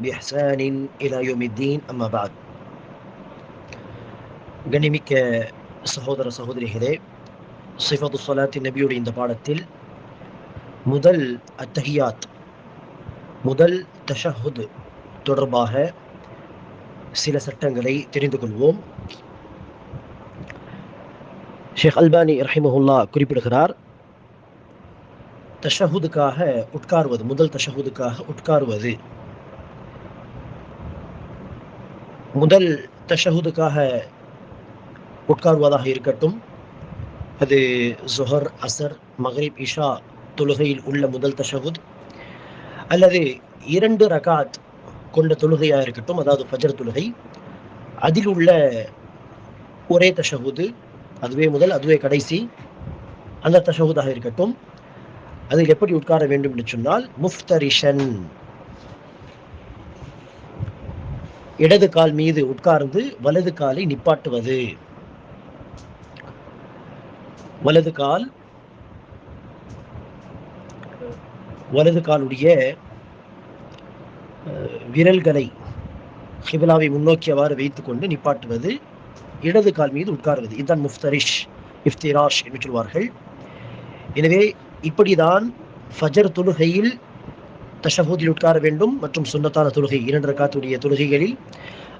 بإحسان إلى يوم الدين أما بعد கண்ணிமிக்க சகோதர சகோதரிகளே சிஃபது சலாத்தி நபியுடைய இந்த பாடத்தில் முதல் அத்தஹியாத் முதல் தஷஹுத் தொடர்பாக சில சட்டங்களை தெரிந்து கொள்வோம் ஷேக் அல்பானி ரஹிமஹுல்லா குறிப்பிடுகிறார் தஷஹுதுக்காக உட்காருவது முதல் தஷஹுதுக்காக உட்காருவது முதல் தஷஹுதுக்காக உட்கார்வதாக இருக்கட்டும். அது ஜொஹர் அசர் மஹரிப் இஷா தொழுகையில் உள்ள முதல் தஷஹுத். அல்லது இரண்டு ரகாத் கொண்ட தொழுகையாக இருக்கட்டும் அதாவது பஜர் தொழுகை. அதில் உள்ள ஒரே தஷஹுது அதுவே முதல் அதுவே கடைசி. அந்த தஷகுதாக இருக்கட்டும். அதில் எப்படி உட்கார வேண்டும் என்று சொன்னால் முஃப்தரிஷன். இடது கால் மீது உட்கார்ந்து வலது காலை நிப்பாட்டுவது. வலது கால் வலது காலுடைய அஹ், விரல்களை ஹிபலாவை முன்னோக்கியவாறு வைத்துக்கொண்டு நிப்பாட்டுவது. இடது கால் மீது உட்காருவது. இதுதான் முஃப்தரிஷ் இஃப்திராஷ் என்று சொல்வார்கள். எனவே இப்படிதான் ஃபஜர் தொழுகையில் தஷஹூதில் உட்கார வேண்டும் மற்றும் சுன்னத்தான தொழுகை இரண்டு ரக்காத்துடைய தொழுகைகளில்.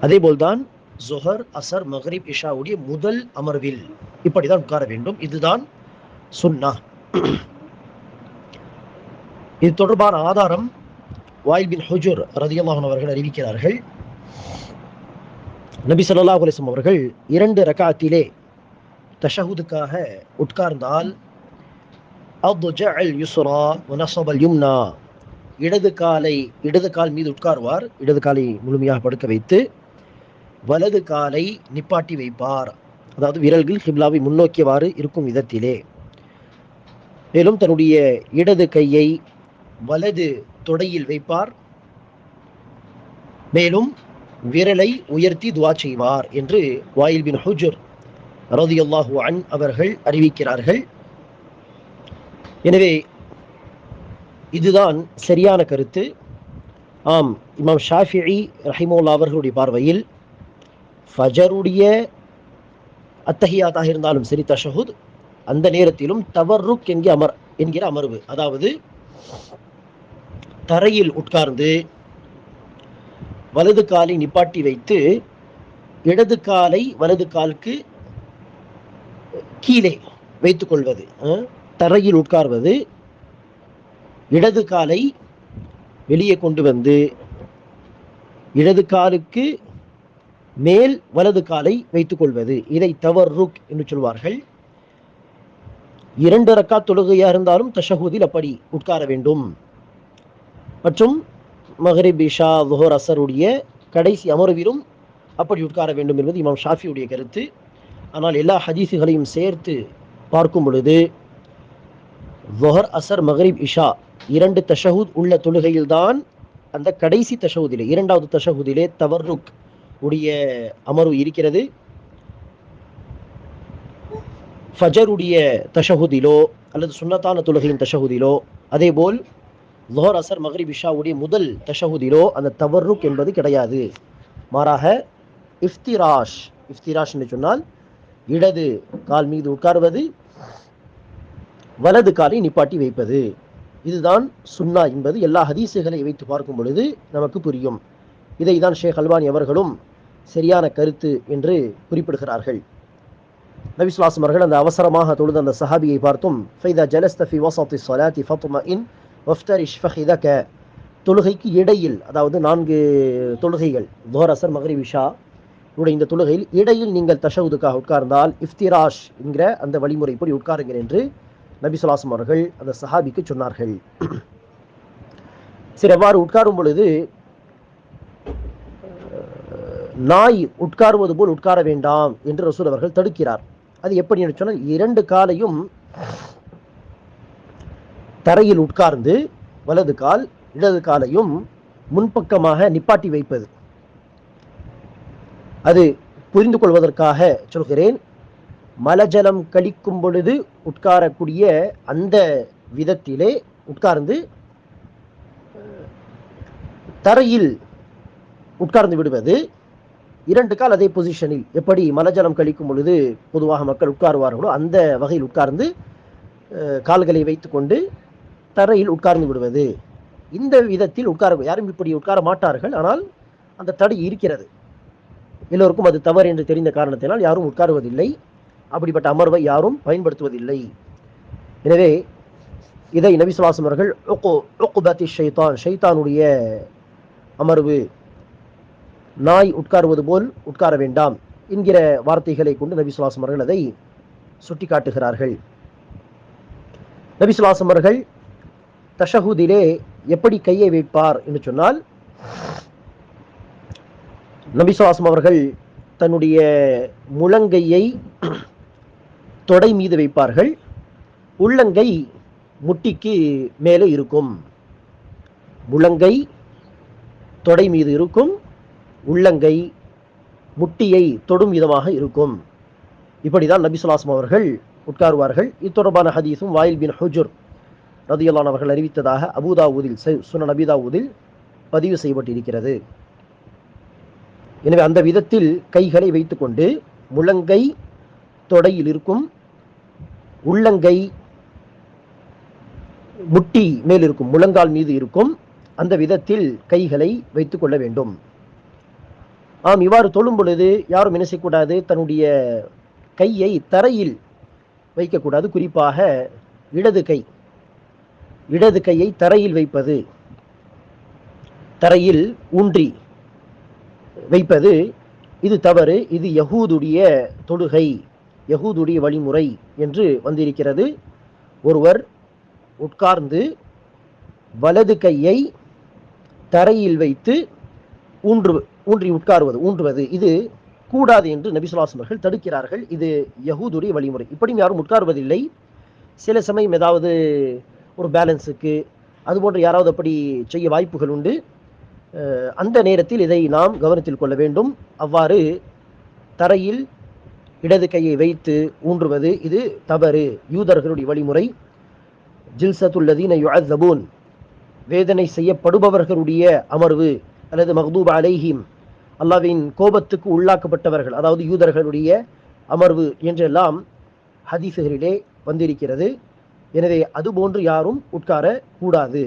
அதே போல்தான் ஜொஹர் அசர் மஹரிப் இஷாவுடைய முதல் அமர்வில் இப்படிதான் உட்கார வேண்டும். இதுதான் சுன்னா. இது தொடர்பான ஆதாரம் வாயில் பின் ஹுஜூர் ரதியல்லாஹன் அவர்கள் அறிவிக்கிறார்கள். நபி சொல்லா அலிஸ்லம் அவர்கள் இரண்டு ரகாத்திலே தஷஹூதுக்காக உட்கார்ந்தால் அல் யுஸ்ரா யும்னா இடது காலை இடது கால் மீது உட்காருவார். இடது காலை முழுமையாக படுக்க வைத்து வலது காலை நிப்பாட்டி வைப்பார். அதாவது விரல்கள் ஹிப்லாவை முன்னோக்கியவாறு இருக்கும் விதத்திலே. மேலும் தன்னுடைய இடது கையை வலது தொடையில் வைப்பார். மேலும் விரலை உயர்த்தி துவா செய்வார் என்று வாயில் பின் ஹுஜுர் ரதியல்லாஹு அன் அவர்கள் அறிவிக்கிறார்கள். எனவே இதுதான் சரியான கருத்து. ஆம் இமாம் ஷாஃபிஇ ரஹிமுல்லா அவர்களுடைய பார்வையில் ஃபஜருடைய அத்தஹியாத்தாக இருந்தாலும் சரி தஷஹுத் அந்த நேரத்திலும் தவறுக் என்கிற அமர் என்கிற அமர்வு. அதாவது தரையில் உட்கார்ந்து வலது காலை நிப்பாட்டி வைத்து இடது காலை வலது காலுக்கு கீழே வைத்துக் கொள்வது தரையில் உட்கார்வது இடது காலை வெளியே கொண்டு வந்து இடது காலுக்கு மேல் வலது காலை வைத்துக் கொள்வது. இதை தவர் ருக் என்று சொல்வார்கள். இரண்டு ரக்கா தொழுகையா இருந்தாலும் தஷஹூதில் அப்படி உட்கார வேண்டும். மற்றும் மஹரிப் இஷா துஹர் அசருடைய கடைசி அமர்விலும் அப்படி உட்கார வேண்டும் என்பது இமாம் ஷாஃபியுடைய கருத்து. ஆனால் எல்லா ஹதீஸுகளையும் சேர்த்து பார்க்கும் பொழுது துஹர் அசர் மஹரிப் இஷா இரண்டு தஷஹூத் உள்ள தொழுகையில்தான் அந்த கடைசி தஷஹூதிலே இரண்டாவது தஷஹூதிலே தவறுக் உடைய அமர்வு இருக்கிறது. ஃபஜருடைய தஷஹுதிலோ அல்லது சுன்னத்தான தொழுகையின் தஷஹுதிலோ அதேபோல் லோஹர் அசர் மஹரிப் இஷாவுடைய முதல் தஷஹுதிலோ அந்த தவறுக் என்பது கிடையாது. மாறாக இஃப்திராஷ் இஃப்திராஷ் என்று சொன்னால் இடது கால் மீது உட்கார்வது வலது காலை நிப்பாட்டி வைப்பது. இதுதான் சுன்னா என்பது எல்லா ஹதீசுகளை வைத்து பார்க்கும் பொழுது நமக்கு புரியும். இதை தான் ஷேக் அல்வானி அவர்களும் சரியான கருத்து என்று குறிப்பிடுகிறார்கள். நபிஸ்லாசம் அவர்கள் அந்த அவசரமாக தொழுத அந்த சஹாபியை பார்த்தும் ஃபைதா ஜலஸ்தஃபி வசத்தி சொலாத்தி ஃபத்துமா இன் வஃப்தரிஷ் ஃபஹிதக. தொழுகைக்கு இடையில் அதாவது நான்கு தொழுகைகள் தோரசர் மகரி விஷா உடைய இந்த தொழுகையில் இடையில் நீங்கள் தஷவுதுக்காக உட்கார்ந்தால் இஃப்திராஷ் என்கிற அந்த வழிமுறைப்படி உட்காருங்கள் என்று நபி சொல்லாசம் அவர்கள் அந்த சஹாபிக்கு சொன்னார்கள். சரி அவ்வாறு உட்காரும் பொழுது நாய் உட்காருவது போல் உட்கார வேண்டாம் என்று ரசூல் அவர்கள் தடுக்கிறார். அது எப்படி என்று சொன்னால் இரண்டு காலையும் தரையில் உட்கார்ந்து வலது கால் இடது காலையும் முன்பக்கமாக நிப்பாட்டி வைப்பது. அது புரிந்து கொள்வதற்காக சொல்கிறேன் மலஜலம் கழிக்கும் பொழுது உட்காரக்கூடிய அந்த விதத்திலே உட்கார்ந்து தரையில் உட்கார்ந்து விடுவது. இரண்டு கால் அதே பொசிஷனில் எப்படி மலஜலம் கழிக்கும் பொழுது பொதுவாக மக்கள் உட்காருவார்களோ அந்த வகையில் உட்கார்ந்து அஹ், கால்களை வைத்துக்கொண்டு தரையில் உட்கார்ந்து விடுவது. இந்த விதத்தில் உட்கார யாரும் இப்படி உட்கார மாட்டார்கள். ஆனால் அந்த தடை இருக்கிறது. எல்லோருக்கும் அது தவறு என்று தெரிந்த காரணத்தினால் யாரும் உட்காருவதில்லை. அப்படிப்பட்ட அமர்வை யாரும் பயன்படுத்துவதில்லை. எனவே இதை நபிசுவாசம் அவர்கள் உக்குபத்தி ஷைத்தான் ஷைத்தானுடைய அமர்வு நாய் உட்காருவது போல் உட்கார வேண்டாம் என்கிற வார்த்தைகளை கொண்டு நபிசுவாசம் அவர்கள் அதை சுட்டி காட்டுகிறார்கள் நபிசுவாசம் அவர்கள் தஷஹூதிலே எப்படி கையை வைப்பார் என்று சொன்னால் நபிசுவாசம் அவர்கள் தன்னுடைய முழங்கையை தொடை மீது வைப்பார்கள். உள்ளங்கை முட்டிக்கு மேலே இருக்கும். முழங்கை தொடை மீது இருக்கும். உள்ளங்கை முட்டியை தொடும் விதமாக இருக்கும். இப்படிதான் நபி சொல்லாஸ்ம் அவர்கள் உட்காருவார்கள். இது தொடர்பான ஹதீஸும் வாயில் பின் ஹுஜுர் ரதியல்லான் அவர்கள் அறிவித்ததாக அபுதாவூதில் சுன நபிதாவூதில் பதிவு செய்யப்பட்டிருக்கிறது. எனவே அந்த விதத்தில் கைகளை வைத்துக்கொண்டு முழங்கை தொடையில் இருக்கும் உள்ளங்கை முட்டி மேல் இருக்கும் முழங்கால் மீது இருக்கும். அந்த விதத்தில் கைகளை வைத்துக் கொள்ள வேண்டும். ஆம் இவ்வாறு தொழும் பொழுது யாரும் என்ன செய்யக்கூடாது? தன்னுடைய கையை தரையில் வைக்கக்கூடாது. குறிப்பாக இடது கை. இடது கையை தரையில் வைப்பது. தரையில் ஊன்றி வைப்பது. இது தவறு. இது யகூதுடைய தொழுகை. யகூதுடைய வழிமுறை என்று வந்திருக்கிறது. ஒருவர் உட்கார்ந்து வலது கையை தரையில் வைத்து ஊன்று ஊன்றி உட்காருவது ஊன்றுவது இது கூடாது என்று நபிசுல்லாசம் அவர்கள் தடுக்கிறார்கள். இது யகூதுடைய வழிமுறை. இப்படியும் யாரும் உட்காருவதில்லை. சில சமயம் ஏதாவது ஒரு பேலன்ஸுக்கு அதுபோன்று யாராவது அப்படி செய்ய வாய்ப்புகள் உண்டு. அந்த நேரத்தில் இதை நாம் கவனத்தில் கொள்ள வேண்டும். அவ்வாறு தரையில் இடது கையை வைத்து ஊன்றுவது இது தவறு. யூதர்களுடைய வழிமுறை ஜில்சத்துல்லதீன யுஅzzபூன் வேதனை செய்யப்படுபவர்களுடைய அமர்வு அல்லது மஹ்தூப் அலைஹிம் அல்லாவின் கோபத்துக்கு உள்ளாக்கப்பட்டவர்கள் அதாவது யூதர்களுடைய அமர்வு என்றெல்லாம் ஹதீசுகளிலே வந்திருக்கிறது. எனவே அதுபோன்று யாரும் உட்கார கூடாது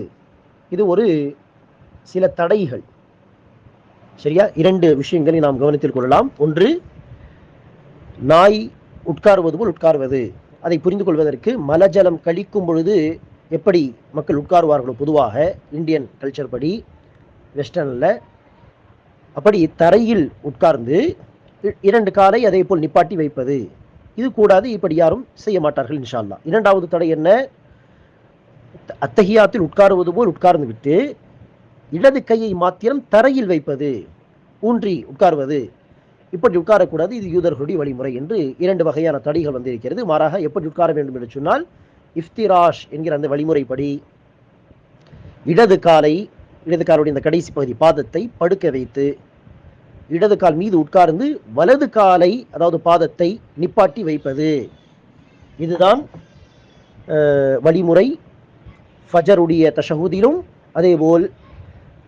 இது ஒரு சில தடைகள். சரியா? இரண்டு விஷயங்களை நாம் கவனத்தில் கொள்ளலாம். ஒன்று நாய் உட்காருவது போல் உட்காருவது. அதை புரிந்து கொள்வதற்கு மலஜலம் கழிக்கும் பொழுது எப்படி மக்கள் உட்காருவார்களோ பொதுவாக இந்தியன் கல்ச்சர் படி வெஸ்டர்னில் அப்படி தரையில் உட்கார்ந்து இரண்டு காலை அதே போல் நிப்பாட்டி வைப்பது. இது கூடாது இப்படி யாரும் செய்ய மாட்டார்கள் இன்ஷால்லா இரண்டாவது தடை என்ன? அத்தகையாத்தில் உட்காருவது போல் உட்கார்ந்து விட்டு இடது கையை மாத்திரம் தரையில் வைப்பது. ஊன்றி உட்காருவது. இப்படி உட்காரக்கூடாது இது யூதர்களுடைய வழிமுறை என்று இரண்டு வகையான தடைகள் வந்திருக்கிறது. மாறாக எப்படி உட்கார வேண்டும் என்று சொன்னால் இஃப்திராஷ் என்கிற அந்த வழிமுறைப்படி இடது காலை இடது காலுடைய இந்த கடைசி பகுதி பாதத்தை படுக்க வைத்து இடது கால் மீது உட்கார்ந்து வலது காலை அதாவது பாதத்தை நிப்பாட்டி வைப்பது. இதுதான் வழிமுறை. ஃபஜருடைய தஷகுதிலும் அதேபோல்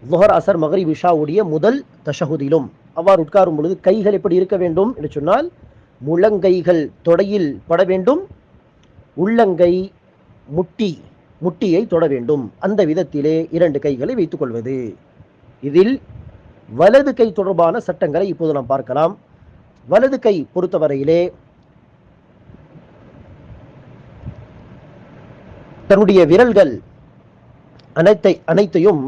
லுஹர் அசர் மகரி விஷாவுடைய முதல் தஷகுதிலும் அவ்வாறு உட்காரும் பொழுது கைகள் எப்படி இருக்க வேண்டும் என்று சொன்னால் முழங்கைகள் தொடையில் பட வேண்டும் உள்ளங்கை முட்டி முட்டியை தொட வேண்டும். அந்த விதத்திலே இரண்டு கைகளை வைத்துக் கொள்வது. இதில் வலது கை தொடர்பான சட்டங்களை இப்போது நாம் பார்க்கலாம். வலது கை பொறுத்தவரையிலே தன்னுடைய விரல்கள் அனைத்தை அனைத்தையும்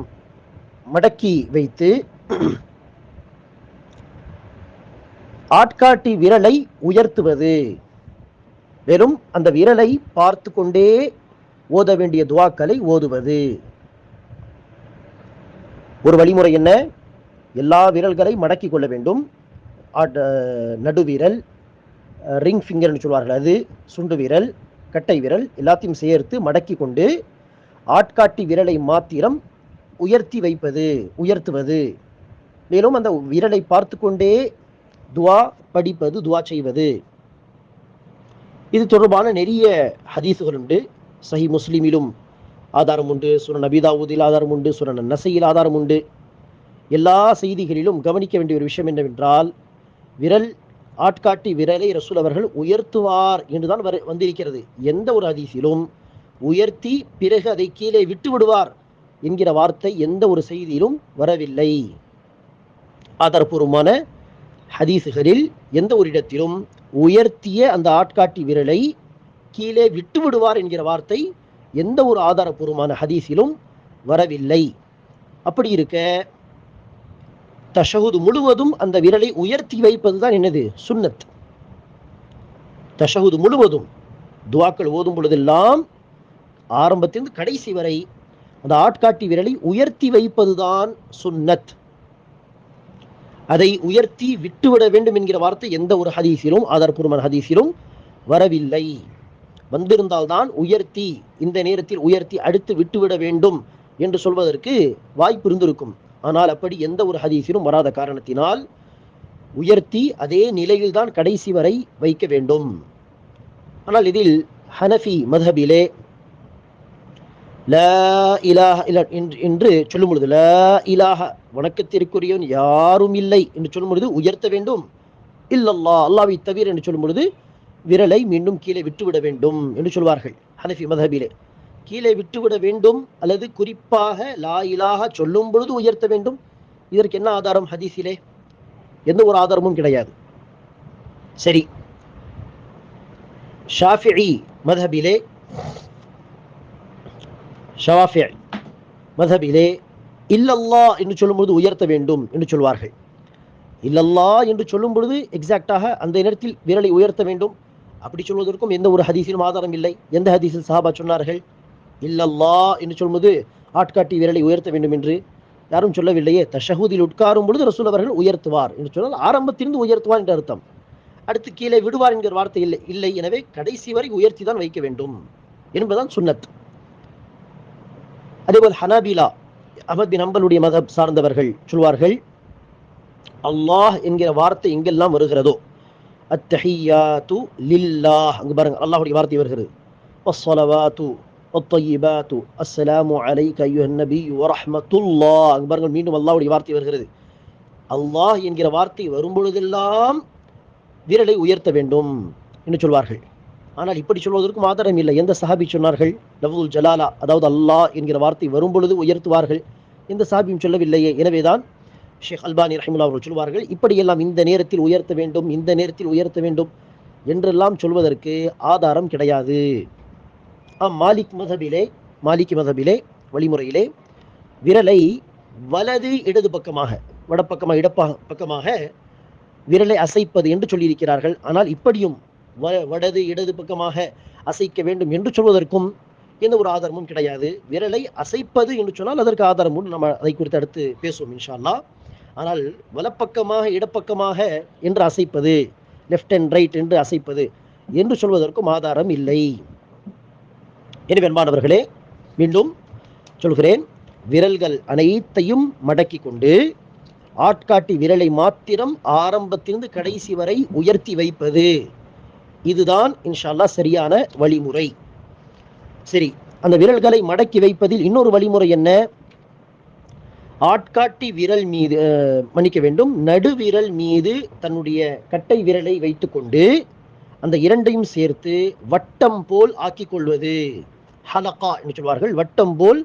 மடக்கி வைத்து ஆட்காட்டி விரலை உயர்த்துவது. வெறும் அந்த விரலை பார்த்து கொண்டே ஓத வேண்டிய துவாக்களை ஓதுவது. ஒரு வழிமுறை என்ன? எல்லா விரல்களை மடக்கிக் கொள்ள வேண்டும். ஆட் நடுவிரல் ரிங் ஃபிங்கர்னு சொல்வார்கள் அது. சுண்டு விரல் கட்டை விரல் எல்லாத்தையும் சேர்த்து மடக்கி கொண்டு ஆட்காட்டி விரலை மாத்திரம் உயர்த்தி வைப்பது உயர்த்துவது. மேலும் அந்த விரலை பார்த்து கொண்டே துவா படிப்பது துவா செய்வது. இது தொடர்பான நிறைய ஹதீஸுகள் உண்டு. சஹி முஸ்லீமிலும் ஆதாரம் உண்டு. சுரன் நபிதாவூதில் ஆதாரம் உண்டு. சுரன் நசையில் ஆதாரம் உண்டு. எல்லா செய்திகளிலும் கவனிக்க வேண்டிய ஒரு விஷயம் என்னவென்றால் விரல் ஆட்காட்டி விரலை ரசூல் அவர்கள் உயர்த்துவார் என்றுதான் வர வந்திருக்கிறது. எந்த ஒரு அதிசிலும் உயர்த்தி பிறகு அதை கீழே விட்டு விடுவார் என்கிற வார்த்தை எந்த ஒரு செய்தியிலும் வரவில்லை. ஆதாரபூர்வமான ஹதீஸுகளில் எந்த ஒரு இடத்திலும் உயர்த்திய அந்த ஆட்காட்டி விரலை கீழே விட்டு விடுவார் என்கிற வார்த்தை எந்த ஒரு ஆதாரபூர்வமான ஹதீஸிலும் வரவில்லை. அப்படி இருக்க தஷகுது முழுவதும் அந்த விரலை உயர்த்தி வைப்பது தான் என்னது? சுன்னத். தஷகுது முழுவதும் துவாக்கள் ஓதும் பொழுதெல்லாம் ஆரம்பத்திலிருந்து கடைசி வரை அந்த ஆட்காட்டி விரலை உயர்த்தி வைப்பதுதான் சுன்னத். அதை உயர்த்தி விட்டுவிட வேண்டும் என்கிற வார்த்தை எந்த ஒரு ஹதீஸிலும் ஆதாரபூர்வமான ஹதீஸிலும் வரவில்லை. வந்திருந்தால்தான் உயர்த்தி இந்த நேரத்தில் உயர்த்தி அடுத்து விட்டுவிட வேண்டும் என்று சொல்வதற்கு வாய்ப்பு இருந்திருக்கும். ஆனால் அப்படி எந்த ஒரு ஹதீஸிலும் வராத காரணத்தினால் உயர்த்தி அதே நிலையில்தான் கடைசி வரை வைக்க வேண்டும். ஆனால் இதில் ஹனஃபி மதஹபிலே லா இலாஹ இல என்று என்று சொல்லும் பொழுது ல இலாஹ வணக்கத்திற்குரியவன் யாரும் இல்லை என்று சொல்லும் பொழுது உயர்த்த வேண்டும். இல்லல்லா அல்லாவை தவிர என்று சொல்லும் பொழுது விரலை மீண்டும் கீழே விட்டுவிட வேண்டும் என்று சொல்வார்கள் ஹனஃபி மதஹபிலே. கீழே விட்டுவிட வேண்டும் அல்லது குறிப்பாக லா இலாக சொல்லும் பொழுது உயர்த்த வேண்டும். இதற்கு என்ன ஆதாரம் ஹதீஸிலே? எந்த ஒரு ஆதாரமும் கிடையாது. சரி. ஷாஃபிஇ மதஹபிலே ஷவாஃபி மதபிலே இல்லல்லா என்று சொல்லும்பொழுது உயர்த்த வேண்டும் என்று சொல்வார்கள். இல்லல்லா என்று சொல்லும் பொழுது எக்ஸாக்டாக அந்த நேரத்தில் விரலை உயர்த்த வேண்டும். அப்படி சொல்வதற்கும் எந்த ஒரு ஹதீஸிலும் ஆதாரம் இல்லை. எந்த ஹதீஸில் சஹாபா சொன்னார்கள்? இல்லல்லா என்று சொல்லும்போது ஆட்காட்டி விரலை உயர்த்த வேண்டும் என்று. யாரும் சொல்லவில்லையே தஷஹூதில் உட்காரும் பொழுது ரசூல் அவர்கள் உயர்த்துவார் என்று சொன்னால் ஆரம்பத்திலிருந்து உயர்த்துவார் என்ற அர்த்தம். அடுத்து கீழே விடுவார் என்கிற வார்த்தை இல்லை. இல்லை எனவே கடைசி வரை உயர்த்தி தான் வைக்க வேண்டும் என்பதுதான் சுன்னத். அதேபோல் ஹனாபிலா அஹமத் பின் அம்பலுடைய மதம் சார்ந்தவர்கள் சொல்வார்கள் அல்லாஹ் என்கிற வார்த்தை எங்கெல்லாம் வருகிறதோ அத்தஹியாத்து லில்லாஹ். அங்கு பாருங்க அல்லாஹுடைய வார்த்தை வருகிறது. வஸ்ஸலவாத்து வத்தய்யிபாத்து அஸ்ஸலாமு அலைக அய்யுஹன் நபி வரஹ்மத்துல்லாஹ். அங்கு பாருங்கள் மீண்டும் அல்லாஹுடைய வார்த்தை வருகிறது. அல்லாஹ் என்கிற வார்த்தை வரும்பொழுதெல்லாம் விரலை உயர்த்த வேண்டும் என்று சொல்வார்கள். ஆனால் இப்படி சொல்வதற்கும் ஆதாரம் இல்லை. எந்த சஹாபி சொன்னார்கள்? லவ்வுல் ஜலாலா. அதாவது அல்லாஹ் என்கிற வார்த்தை வரும்பொழுது உயர்த்துவார்கள். எந்த சஹாபியும் சொல்லவில்லையே. எனவேதான் ஷேக் அல்பானி ரஹிமுல்லா அவர்கள் சொல்வார்கள் இப்படியெல்லாம் இந்த நேரத்தில் உயர்த்த வேண்டும் இந்த நேரத்தில் உயர்த்த வேண்டும் என்றெல்லாம் சொல்வதற்கு ஆதாரம் கிடையாது. ஆம் மாலிக் மதபிலே மாலிக் மதபிலே வழிமுறையிலே விரலை வலது இடது பக்கமாக வடப்பக்கமாக இடப்பா பக்கமாக விரலை அசைப்பது என்று சொல்லியிருக்கிறார்கள். ஆனால் இப்படியும் வ- வடது இடது பக்கமாக அசைக்க வேண்டும் என்று சொல்வதற்கும் எந்த ஒரு ஆதாரமும் கிடையாது. விரலை அசைப்பது என்று சொன்னால் அதற்கு ஆதாரமும் நம்ம அதை குறித்து அடுத்து பேசுவோம் இன்ஷால்லா அல்லாஹ் ஆனால் வலப்பக்கமாக இடப்பக்கமாக என்று அசைப்பது லெஃப்ட் அண்ட் ரைட் என்று அசைப்பது என்று சொல்வதற்கும் ஆதாரம் இல்லை. எனவே அன்பானவர்களே மீண்டும் சொல்கிறேன். விரல்கள் அனைத்தையும் மடக்கி கொண்டு ஆட்காட்டி விரலை மாத்திரம் ஆரம்பத்திலிருந்து கடைசி வரை உயர்த்தி வைப்பது. இதுதான் இன்ஷா அல்லாஹ் சரியான வழிமுறை. சரி அந்த விரல்களை மடக்கி வைப்பதில் இன்னொரு வழிமுறை என்ன? ஆட்காட்டி விரல் மீது மன்னிக்க வேண்டும் நடுவிரல் மீது தன்னுடைய கட்டை விரலை வைத்துக்கொண்டு அந்த இரண்டையும் சேர்த்து வட்டம் போல் ஆக்கிக் கொள்வது ஹலகா என்று சொல்வார்கள் வட்டம் போல்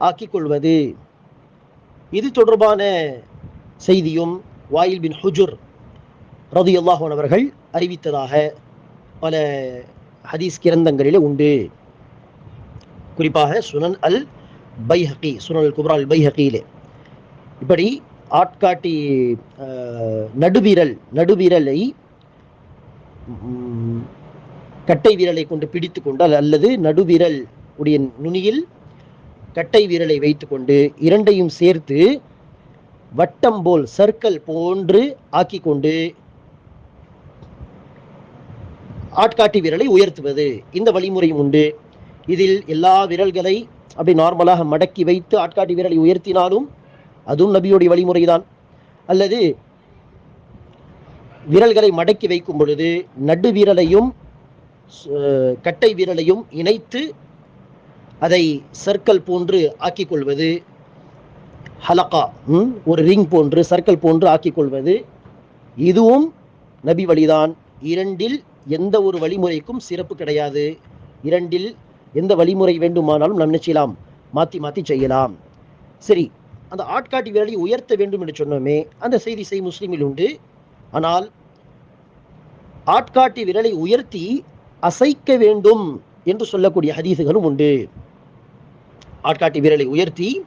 ஆக்கிக் கொள்வது இது தொடர்பான செய்தியும் வாயில் பின் ஹுஜுர் ரதியல்லாஹு அவர்கள் அறிவித்ததாக பல ஹதீஸ் கிரந்தங்களிலே உண்டு. குறிப்பாக சுனன் அல் பைஹகி சுனன் அல் குப்ரா அல் பைஹகியிலே. இப்படி ஆட்காட்டி நடுவிரல் நடுவிரலை கட்டை விரலை கொண்டு பிடித்து கொண்டால் அல்லது நடுவிரல் உடைய நுனியில் கட்டை விரலை வைத்துக்கொண்டு இரண்டையும் சேர்த்து வட்டம் போல் சர்க்கிள் போன்று ஆக்கி கொண்டு ஆட்காட்டி விரலை உயர்த்துவது. இந்த வழிமுறையும் உண்டு. இதில் எல்லா விரல்களை அப்படி நார்மலாக மடக்கி வைத்து ஆட்காட்டி விரலை உயர்த்தினாலும் அதுவும் நபியுடைய வழிமுறைதான். அல்லது விரல்களை மடக்கி வைக்கும் பொழுது நடு விரலையும் கட்டை விரலையும் இணைத்து அதை சர்க்கிள் போன்று ஆக்கிக் கொள்வது ஹலகா ம், ஒரு ரிங் போன்று சர்க்கிள் போன்று ஆக்கிக் கொள்வது இதுவும் நபி வழிதான். இரண்டில் எந்த ஒரு வழிமுறைக்கும் சிறப்பு கிடையாது. இரண்டில் எந்த வழிமுறை வேண்டுமானாலும் நம் நினைச்சலாம் மாத்தி மாத்தி செய்யலாம். சரி அந்த ஆட்காட்டி விரலை உயர்த்த வேண்டும் என்று சொன்னோமே அந்த செய்தி செய் முஸ்லிமில் உண்டு. ஆனால் ஆட்காட்டி விரலை உயர்த்தி அசைக்க வேண்டும் என்று சொல்லக்கூடிய ஹதீசுகளும் உண்டு. ஆட்காட்டி விரலை உயர்த்தி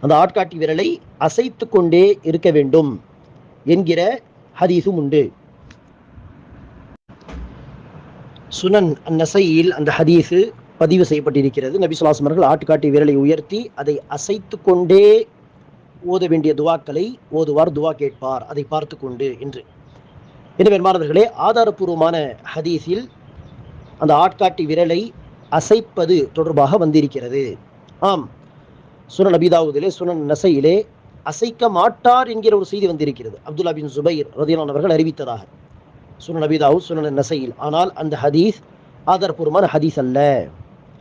அந்த ஆட்காட்டி விரலை அசைத்து கொண்டே இருக்க வேண்டும் என்கிற ஹதீஸும் உண்டு. சுனன் நசையில் அந்த ஹதீஸு பதிவு செய்யப்பட்டிருக்கிறது. நபி சொல்லாஸ் அவர்கள் ஆட்காட்டி விரலை உயர்த்தி அதை அசைத்து கொண்டே ஓத வேண்டிய துவாக்களை ஓதுவார் துவா கேட்பார் அதை பார்த்து கொண்டு என்று. எனவே மாணவர்களே ஆதாரபூர்வமான ஹதீஸில் அந்த ஆட்காட்டி விரலை அசைப்பது தொடர்பாக வந்திருக்கிறது. ஆம் சுனன் அபிதாவுதிலே சுனன் நசையிலே அசைக்க மாட்டார் என்கிற ஒரு செய்தி வந்திருக்கிறது. அப்துல்லா பின் சுபைர் ரதியான் அவர்கள் அறிவித்ததாக. சுனன் அபிதாவு சுனன் நசையில். ஆனால் அந்த ஹதீஸ் ஆதாரபூர்வமான ஹதீஸ் அல்ல.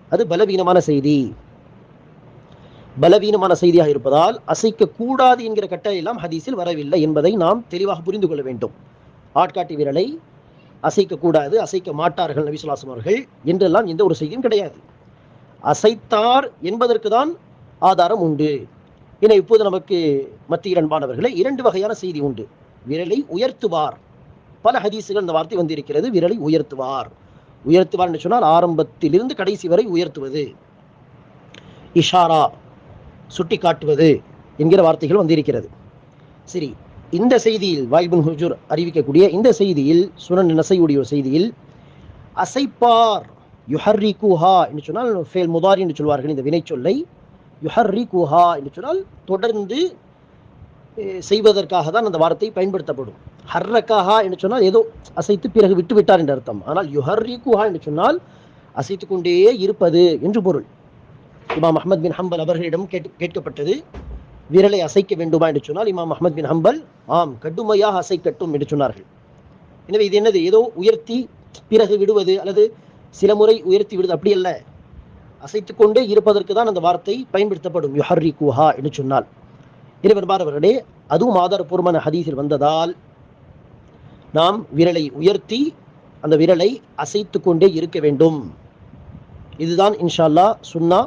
அது பலவீனமான செய்தி. பலவீனமான செய்தியாக இருப்பதால் அசைக்க கூடாது என்கிற கட்டளை எல்லாம் ஹதீஸில் வரவில்லை என்பதை நாம் தெளிவாக புரிந்து கொள்ள வேண்டும். ஆட்காட்டி விரலை அசைக்கக்கூடாது அசைக்க மாட்டார்கள் நபிசுலாசம் அவர்கள் என்றெல்லாம் எந்த ஒரு செய்தியும் கிடையாது. அசைத்தார் என்பதற்கு தான் ஆதாரம் உண்டு. என இப்போது நமக்கு மத்திய அன்பானவர்களே இரண்டு வகையான செய்தி உண்டு. விரலை உயர்த்துவார். பல ஹதீசுகள் இந்த வார்த்தை வந்திருக்கிறது. விரலை உயர்த்துவார். உயர்த்துவார் என்று சொன்னால் ஆரம்பத்திலிருந்து கடைசி வரை உயர்த்துவது. இஷாரா சுட்டி காட்டுவது என்கிற வார்த்தைகள் வந்திருக்கிறது. சரி இந்த செய்தியில் வாய்புன் ஹுஜூர் அறிவிக்கக்கூடிய இந்த செய்தியில் சுனன் நசையுடைய ஒரு செய்தியில் அசைப்பார் யுஹர்ரி குஹா என்று சொன்னால் ஃபேல் முதாரி என்று சொல்வார்கள் இந்த வினைச்சொல்லை. யுஹர்ரி குஹா என்று சொன்னால் தொடர்ந்து செய்வதற்காக தான் அந்த வார்த்தை பயன்படுத்தப்படும். ஹர்ரகாஹா என்று சொன்னால் ஏதோ அசைத்து பிறகு விட்டு விட்டார் என்று அர்த்தம். ஆனால் யுஹர்ரிகுஹா என்று சொன்னால் அசைத்து கொண்டே இருப்பது என்று பொருள். இமாம் அஹமத் பின் ஹம்பல் அவர்களிடம் கேட்டு கேட்கப்பட்டது. விரலை அசைக்க வேண்டுமா என்று சொன்னால் இமாம் அஹமத் பின் ஹம்பல் ஆம் கடுமையாக அசைக்கட்டும் என்று சொன்னார்கள். எனவே இது என்னது? ஏதோ உயர்த்தி பிறகு விடுவது அல்லது சில முறை உயர்த்தி விடுவது அப்படி அல்ல. அசைத்து கொண்டே இருப்பதற்கு தான் அந்த வார்த்தை பயன்படுத்தப்படும் யுஹர்ரி குஹா என்று சொன்னால். எனவே மாணவர்களே அதுவும் ஆதாரபூர்வமான ஹதீஸில் வந்ததால் நாம் விரலை உயர்த்தி அந்த விரலை அசைத்து கொண்டே இருக்க வேண்டும். இதுதான் இன்ஷால்லா சுன்னா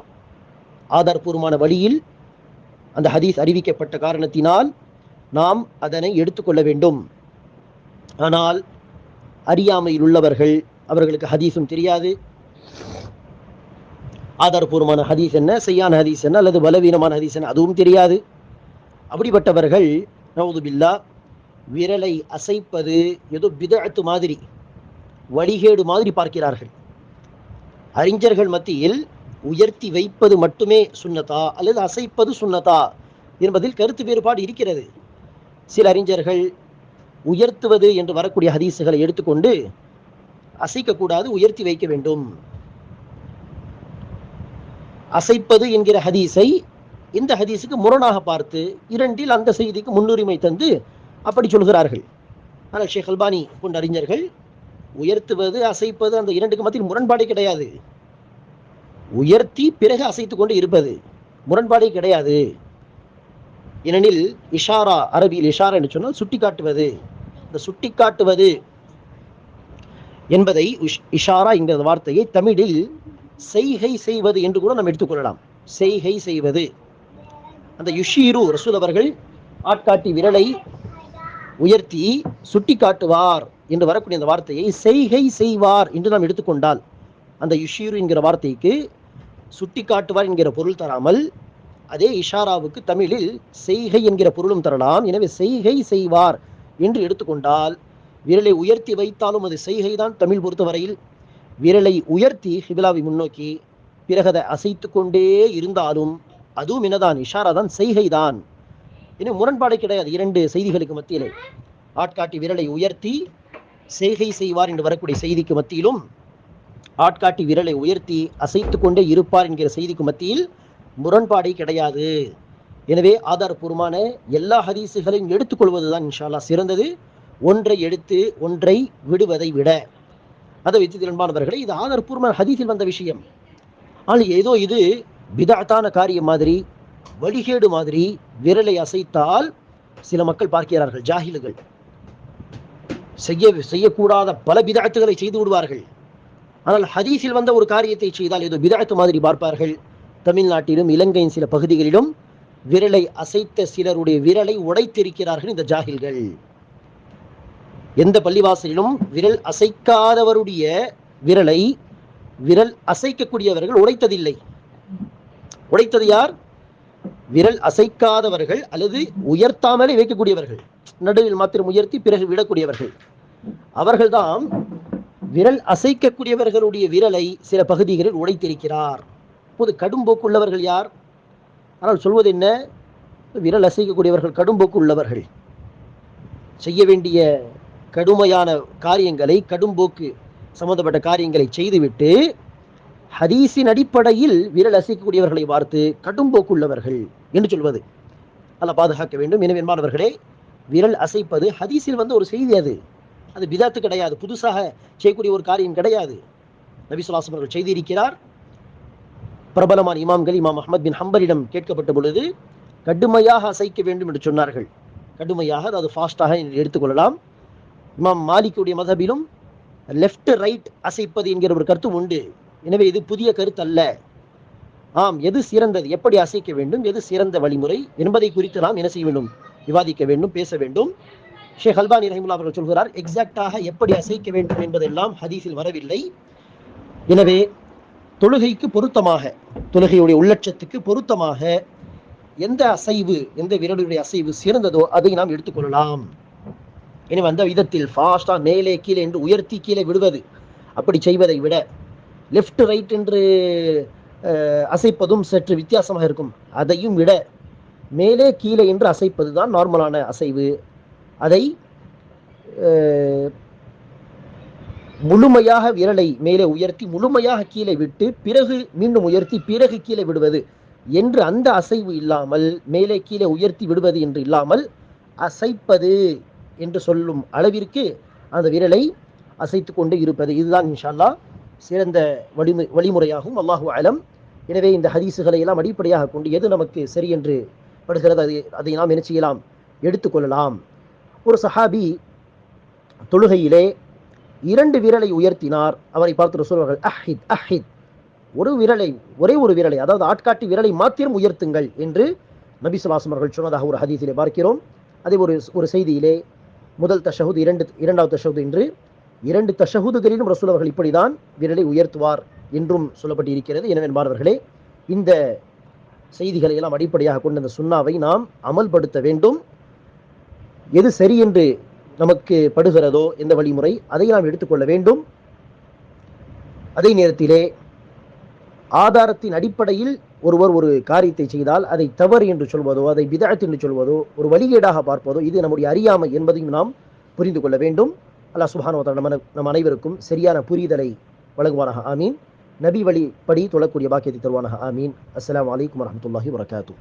ஆதாரபூர்வமான வழியில் அந்த ஹதீஸ் அறிவிக்கப்பட்ட காரணத்தினால் நாம் அதனை எடுத்துக்கொள்ள வேண்டும். ஆனால் அறியாமையில் உள்ளவர்கள் அவர்களுக்கு ஹதீஸும் தெரியாது. ஆதாரபூர்வமான ஹதீஸ் என்ன செய்யான ஹதீஸ் என்ன அல்லது பலவீனமான ஹதீஸ் என்ன அதுவும் தெரியாது. அப்படிப்பட்டவர்கள் நவதுபில்லா விரலை அசைப்பது ஏதோ பிதஅத்து மாதிரி வழிகேடு மாதிரி பார்க்கிறார்கள். அறிஞர்கள் மத்தியில் உயர்த்தி வைப்பது மட்டுமே சுன்னதா அல்லது அசைப்பது சுன்னதா என்பதில் கருத்து வேறுபாடு இருக்கிறது. சில அறிஞர்கள் உயர்த்துவது என்று வரக்கூடிய ஹதீஸுகளை எடுத்துக்கொண்டு அசைக்கக்கூடாது உயர்த்தி வைக்க வேண்டும். அசைப்பது என்கிற ஹதீஸை இந்த ஹதீஸுக்கு முரணாக பார்த்து இரண்டில் அந்த செய்திக்கு முன்னுரிமை தந்து அப்படி சொல்கிறார்கள். ஆனால் ஷேக் அல்பானி போன்ற அறிஞர்கள் உயர்த்துவது அசைப்பது அந்த இரண்டுக்கு மத்தியில் முரண்பாடே கிடையாது. உயர்த்தி பிறகு அசைத்து கொண்டு இருப்பது முரண்பாடே கிடையாது. ஏனெனில் இஷாரா அரபியில் இஷாரா என்று சொன்னால் சுட்டிக்காட்டுவது. இந்த சுட்டிக்காட்டுவது என்பதை உஷ்- இஷாரா என்கிற வார்த்தையை தமிழில் செய்கை செய்வது என்று கூட நாம் எடுத்துக்கொள்ளலாம் செய்கை செய்வது. அந்த யுஷீரு ரசூல் அவர்கள் ஆட்காட்டி விரலை உயர்த்தி சுட்டி காட்டுவார் என்று வரக்கூடிய அந்த வார்த்தையை செய்கை செய்வார் என்று நாம் எடுத்துக்கொண்டால் அந்த யுஷீரு என்கிற வார்த்தைக்கு சுட்டி காட்டுவார் என்கிற பொருள் தராமல் அதே இஷாராவுக்கு தமிழில் செய்கை என்கிற பொருளும் தரலாம். எனவே செய்கை செய்வார் என்று எடுத்துக்கொண்டால் விரலை உயர்த்தி வைத்தாலும் அது செய்கை தான் தமிழ் பொறுத்தவரையில். விரலை உயர்த்தி ஹிபிலாவை முன்னோக்கி பிறகு அதை அசைத்து கொண்டே இருந்தாலும் அதுவும் என்னதான்? இஷாரா தான் செய்கை தான் இன்னும் முரண்பாடு கிடையாது. இரண்டு செய்திகளுக்கு மத்தியிலே. ஆட்காட்டி விரலை உயர்த்தி செய்கை செய்வார் என்று வரக்கூடிய செய்திக்கு மத்தியிலும் ஆட்காட்டி விரலை உயர்த்தி அசைத்து கொண்டே இருப்பார் என்கிற செய்திக்கு மத்தியில் முரண்பாடே கிடையாது. எனவே ஆதாரபூர்வமான எல்லா ஹதீஸுகளையும் எடுத்துக்கொள்வதுதான் இன்ஷால்லா சிறந்தது. ஒன்றை எடுத்து ஒன்றை விடுவதை விட. அதை வைத்து திறன்பானவர்களே இது ஆதாரபூர்வமான ஹதீஸில் வந்த விஷயம். ஆனால் ஏதோ இது விதத்தான காரியம் மாதிரி வழிகேடு மாதிரி விரலை அசைத்தால் சில மக்கள் பார்க்கிறார்கள் ஜாகிலுகள். செய்ய செய்யக்கூடாத பல விதாயத்துகளை செய்து விடுவார்கள். ஆனால் ஹதீஸில் வந்த ஒரு காரியத்தை செய்தால் ஏதோ பிதாத்து மாதிரி பார்ப்பார்கள். தமிழ்நாட்டிலும் இலங்கையின் சில பகுதிகளிலும் விரலை அசைத்த சிலருடைய விரலை உடைத்திருக்கிறார்கள் இந்த ஜாகில்கள். எந்த பள்ளிவாசலிலும் விரல் அசைக்காதவருடைய விரலை விரல் அசைக்கக்கூடியவர்கள் உடைத்ததில்லை. உடைத்தது யார்? விரல் அசைக்காதவர்கள் அல்லது உயர்த்தாமலே வைக்கக்கூடியவர்கள். நடுவில் மாத்திரம் உயர்த்தி பிறகு விடக்கூடியவர்கள். அவர்கள்தான் விரல் அசைக்கக்கூடியவர்களுடைய விரலை சில பகுதிகளில் உடைத்திருக்கிறார். இப்போது கடும்போக்கு உள்ளவர்கள் யார்? ஆனால் சொல்வது என்ன? விரல் அசைக்கக்கூடியவர்கள் கடும்போக்கு உள்ளவர்கள் செய்ய வேண்டிய கடுமையான காரியங்களை கடும்போக்கு சம்பந்தப்பட்ட காரியங்களை செய்துவிட்டு ஹதீஸின் அடிப்படையில் விரல் அசைக்கக்கூடியவர்களை பார்த்து கடும்போக்கு உள்ளவர்கள் என்று சொல்வது. அல்ல பாதுகாக்க வேண்டும். எனவே என்பானவர்களே விரல் அசைப்பது ஹதீஸில் வந்து ஒரு செய்தி அது. அது விதாத்து கிடையாது. புதுசாக செய்யக்கூடிய ஒரு காரியம் கிடையாது. நபி சுல்லாசம் அவர்கள் செய்திருக்கிறார். பிரபலமான இமாம்கள் இமாம் அஹமத் பின் ஹம்பரிடம் கேட்கப்பட்ட பொழுது கடுமையாக அசைக்க வேண்டும் என்று சொன்னார்கள். கடுமையாக அதாவது ஃபாஸ்டாக எடுத்துக்கொள்ளலாம். இமாம் மாலிக்குடைய மதபிலும் லெஃப்ட் ரைட் அசைப்பது என்கிற ஒரு கருத்து உண்டு. எனவே இது புதிய கருத்தல்ல. ஆம் எது சிறந்தது? எப்படி அசைக்க வேண்டும்? எது சிறந்த வழிமுறை? என்பதை குறித்து நாம் என்ன செய்ய வேண்டும்? விவாதிக்க வேண்டும் பேச வேண்டும். ஷேக் ஹல்பானி ரஹிமுல்லா அவர்கள் சொல்கிறார் எக்ஸாக்டாக எப்படி அசைக்க வேண்டும் என்பதெல்லாம் ஹதீஸில் வரவில்லை. எனவே தொழுகைக்கு பொருத்தமாக தொழுகையுடைய உள்ளட்சத்துக்கு பொருத்தமாக எந்த அசைவு எந்த விரலுடைய அசைவு சிறந்ததோ அதை நாம் எடுத்துக்கொள்ளலாம் எனவே அந்த விதத்தில் ஃபாஸ்டா மேலே கீழே என்று உயர்த்தி கீழே விடுவது அப்படி செய்வதை விட லெஃப்ட் ரைட் என்று அசைப்பதும் சற்று வித்தியாசமாக இருக்கும். அதையும் விட மேலே கீழே என்று அசைப்பது தான் நார்மலான அசைவு. அதை முழுமையாக விரலை மேலே உயர்த்தி முழுமையாக கீழே விட்டு பிறகு மீண்டும் உயர்த்தி பிறகு கீழே விடுவது என்று அந்த அசைவு இல்லாமல் மேலே கீழே உயர்த்தி விடுவது என்று இல்லாமல் அசைப்பது என்று சொல்லும் அளவிற்கு அந்த விரலை அசைத்து கொண்டு இருப்பது. இதுதான் இன்ஷால்லா சிறந்த வழிமு வழிமுறையாகும் அல்லாஹு அலம். எனவே இந்த ஹதீஸுகளை எல்லாம் அடிப்படையாக கொண்டு எது நமக்கு சரி என்று படுகிறது அதை அதை நாம் என்ன செய்யலாம்? எடுத்துக்கொள்ளலாம் ஒரு சஹாபி தொழுகையிலே இரண்டு விரலை உயர்த்தினார். அவரை பார்த்து சொல்வார்கள் அஹித் அஹித் ஒரு விரலை ஒரே ஒரு விரலை அதாவது ஆட்காட்டி விரலை மாத்திரம் உயர்த்துங்கள் என்று நபி சுல்லாசம் அவர்கள் சொன்னதாக ஒரு ஹதீஸிலே பார்க்கிறோம். அதே ஒரு ஒரு செய்தியிலே முதல் தஷகுது இரண்டு இரண்டாவது தஷகுது என்று இரண்டு தஷஹுதுகளிலும் ரசூல் அவர்கள் இப்படிதான் விரலை உயர்த்துவார் என்றும் சொல்லப்பட்டிருக்கிறது. எனவே மாணவர்களே இந்த செய்திகளை எல்லாம் அடிப்படையாக கொண்ட இந்த சுண்ணாவை நாம் அமல்படுத்த வேண்டும். எது சரி என்று நமக்கு படுகிறதோ எந்த வழிமுறை அதை நாம் எடுத்துக்கொள்ள வேண்டும். அதே நேரத்திலே ஆதாரத்தின் அடிப்படையில் ஒருவர் ஒரு காரியத்தை செய்தால் அதை தவறு என்று சொல்வதோ அதை பிதஅத் என்று சொல்வதோ ஒரு வழிகேடாக பார்ப்பதோ இது நம்முடைய அறியாமை என்பதையும் நாம் புரிந்து கொள்ள வேண்டும். அல்லா சுப்ஹானஹு நம்ம நம் அனைவருக்கும் சரியான புரிதலை வழங்குவானாக. ஆமீன். நபி வழிப்படி தொழக்கூடிய பாக்கியத்தை தருவானாக. ஆமீன். அஸ்லாம் வலைக்கம் வரமத்துல்லாஹி வரகாத்து